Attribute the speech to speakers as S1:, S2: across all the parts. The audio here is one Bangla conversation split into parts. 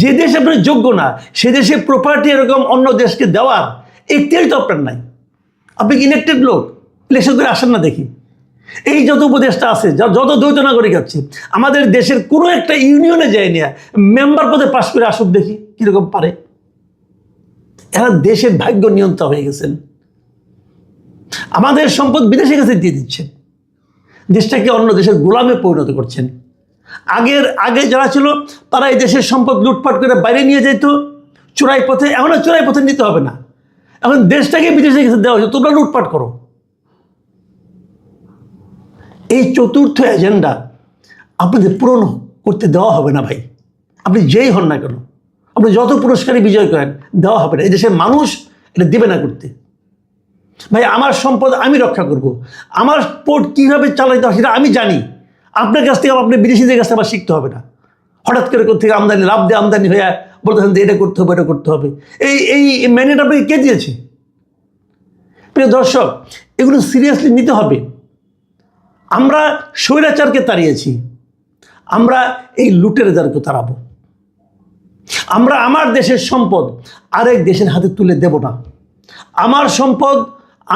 S1: যে দেশ আপনার যোগ্য না, সে দেশে প্রপার্টি এরকম অন্য দেশকে দেওয়ার এখতিয়ারই তো আপনার নাই। আপনি ইলেক্টেড লোক? ইলেকশন করে আসেন না দেখি। এই যত উপদেশটা আছে যত দ্বৈত নাগরিক আছে, আমাদের দেশের কোনো একটা ইউনিয়নে যায় না মেম্বার পদে পাশ করে আসুক দেখি, কীরকম পারে। এরা দেশের ভাগ্য নিয়ন্ত্রণ হয়ে গেছেন। আমাদের সম্পদ বিদেশে কাছে দিয়ে দিচ্ছেন। দেশটাকে অন্য দেশের গোলামে পরিণত করছেন। আগের, আগে যারা ছিল, তারা এই দেশের সম্পদ লুটপাট করে বাইরে নিয়ে যেত, চোরাই পথে। এখন আর চোরাই পথে নিতে হবে না। এখন দেশটাকে বিদেশে কাছে দেওয়া হচ্ছে তোমরা লুটপাট করো। এই চতুর্থ এজেন্ডা আপনাদের পূরণ করতে দেওয়া হবে না ভাই। আপনি যেই হন না কেন, আপনি যত পুরস্কারই বিজয় করেন, দেওয়া হবে না। এই দেশের মানুষ এটা দেবে না করতে। ভাই, আমার সম্পদ আমি রক্ষা করব। আমার পোর্ট কীভাবে চালাইতে হয় সেটা আমি জানি। আপনার কাছ থেকে আপনি বিদেশিদের কাছ থেকে আমার শিখতে হবে না। হঠাৎ করে থেকে আমদানি, লাভ দিয়ে আমদানি হয়ে বলতেছেন যে এটা করতে হবে এটা করতে হবে। এই এই ম্যানেট আপনাকে কে দিয়েছে? প্রিয় দর্শক, এগুলো সিরিয়াসলি নিতে হবে। আমরা স্বৈরাচারকে তাড়িয়েছি। আমরা এই লুটেরাজারকে তাড়াবো। আমরা আমার দেশের সম্পদ আরেক দেশের হাতে তুলে দেব না। আমার সম্পদ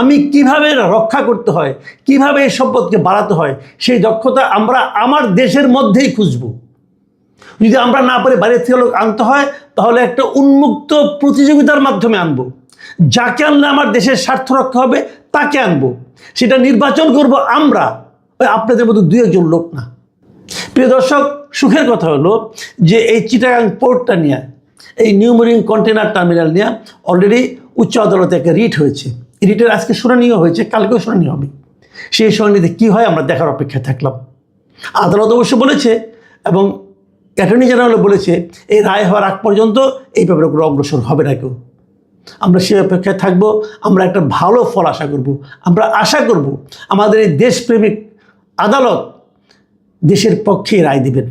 S1: আমি কীভাবে রক্ষা করতে হয়, কীভাবে এই সম্পদকে বাড়াতে হয়, সেই দক্ষতা আমরা আমার দেশের মধ্যেই খুঁজব। যদি আমরা না পারি বাইরের থেকে লোক আনতে হয়, তাহলে একটা উন্মুক্ত প্রতিযোগিতার মাধ্যমে আনব। যাকে আনলে আমার দেশের স্বার্থ রক্ষা হবে, তাকে আনব। সেটা নির্বাচন করব আমরা। ওই আপনাদের মতো দুই একজন লোক না। প্রিয় দর্শক, সুখের কথা হলো যে এই চিটাগাং পোর্টটা নিয়ে, এই নিউমোরিং কন্টেনার টার্মিনাল নিয়ে অলরেডি উচ্চ আদালতে একটা রিট হয়েছে। রিটের আজকে শুনানিও হয়েছে, কালকেও শুনানি হবে। সেই শুনানিতে কী হয় আমরা দেখার অপেক্ষায় থাকলাম। আদালত অবশ্য বলেছে এবং অ্যাটর্নি জেনারেলও বলেছে, এই রায় হওয়ার আগ পর্যন্ত এই ব্যাপারে কোনো অগ্রসর হবে না কেউ। আমরা সে অপেক্ষায় থাকব, আমরা একটা ভালো ফল আশা করব, আমরা আশা করব আমাদের এই দেশপ্রেমিক আদালত দেশের পক্ষে রায় দিবেন।